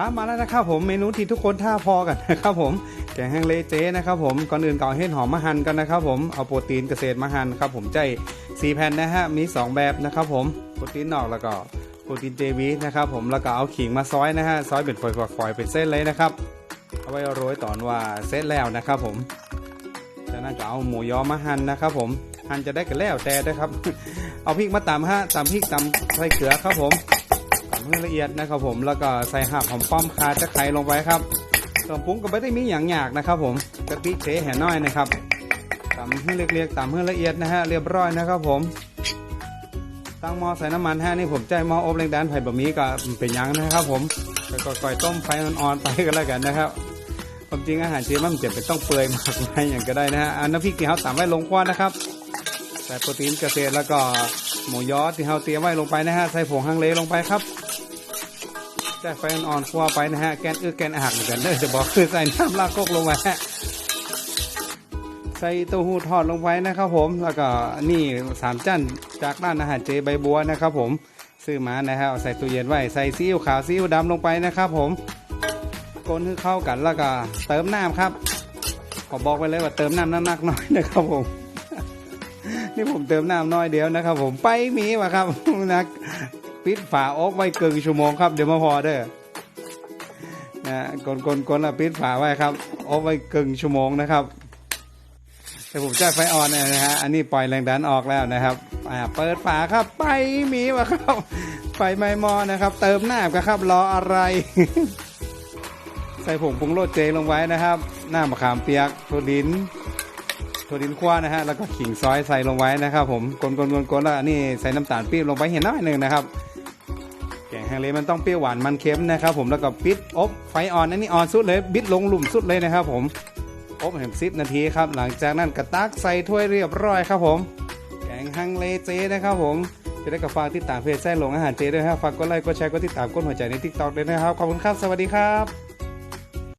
ครับมาแล้วนะครับผมเมนูที่ทุกคนท่าพอกันนะครับผมแกงฮังเลเจนะครับผมก่อนอื่นก่อนเห็ดหอมมาหั่นกันนะครับผมเอาโปรตีนเกษตรมาหั่นครับผมใจ4แผ่นนะฮะมี 2 แบบนะครับผมโปรตีนนอกแล้วก็โปรตีนเจวีนะครับผมแล้วก็เอาขิงมาซอยนะฮะซอยเป็นฝอยๆเป็นเส้นเลยนะครับเอาไว้โรยตอนว่าเสร็จแล้วนะครับผมจากนั้นก็เอาหมูยอมาหั่นนะครับผมหั่นจะได้กันแล้วแต่นะครับ เอาพริกมาตำฮะตำพริกตำใส่เกลือครับผม ให้ละเอียดนะครับผมแล้วก็ใส่หักหอมป้อมคาตะไคร้ลงไปครับส่วนปรุงก็ไม่ได้มีอย่างยากนะครับผมกะปิเฉแห่น้อยนะครับตำให้เรียกๆตำให้ละเอียดนะฮะเรียบร้อยนะครับผมตั้งหม้อใส่น้ำมันฮะนี่ผมใจหม้ออบแรงดันไผ่บะหมี่ก็เป็นยังนะครับ ผมก็ก่อยต้มไฟอ่อนๆไปก็แล้วกันนะครับความจริงอาหารเจมันจะเป็นต้องเปื่อยมากมายอย่างก็ได้นะฮะอันน้ำพริกที่เขาตำไว้ลงคว้านะครับใส่โปรตีนเกษตรแล้วก็หมูยอที่เราเตรียมไว้ลงไปนะฮะใส่ผงฮังเลลงไปครับ ใส่ไฟอ่อนๆคั่วไปนะฮะแกนเอื้อแกนหักเหมือนกันเด้อจะบอกคือใส่น้ำลากกลงไปฮะใส่เต้าหู้ทอดลงไปนะครับผม แล้วก็นี่สามจันจากร้านอาหารเจใบบัวนะครับผมซื้อมานะฮะเอาใส่ตู้เย็นไว้ใส่ซีอิ๊วขาวซีอิ๊วดำลงไปนะครับผมคนให้เข้ากันแล้วก็เติมน้ำครับขอบอกไปเลยว่าเติมน้ำน้ำหนักน่อยนะครับผม นี่ผมเติมน้ำน้อยเดียวนะครับ ผมไปมีวะครับนะ ปิดฝาออกไว้เกินชั่วโมงครับเดี๋ยวมาพอเด้อนะกนกนกนละปิดฝาไว้ครับออกไว้เกินชั่วโมงนะครับแต่ผมจะไฟอ่อนนะฮะอันนี้ปล่อยแรงดันออกแล้วนะครับอ่าเปิดฝาครับไปมีวะครับไฟไม้มอนะครับ เติมน้ำกันครับรออะไร ใส่ผงปรุงรสเจลงไว้นะครับ หน้ามะขามเปียกถั่วดิน ถั่วดินคว้านะฮะแล้วก็ขิงซอยใส่ลงไว้นะครับ ผมกลนๆๆแล้วอันนี้ใส่น้ำตาลปี๊บลงไปเห็นน้อยหนึ่งนะครับแกงฮังเลมันต้องเปรี้ยวหวานมันเค็มนะครับ ผมแล้วก็ปิดอบไฟอ่อนอันนี้อ่อนสุดเลยบิดลงหลุมสุดเลยนะครับ ผมอบแห่งสิบนาทีครับ หลังจากนั้นกระตักใส่ถ้วยเรียบร้อยครับผมแกงฮังเลเจนะครับ ผมจะได้กับฝากติดตามเพจแซ่หลงอาหารเจด้วยครับฝากกดไลค์กดแชร์กดติดตามกดหัวใจในทิกตอกด้วยนะครับขอบคุณครับสวัสดีครับ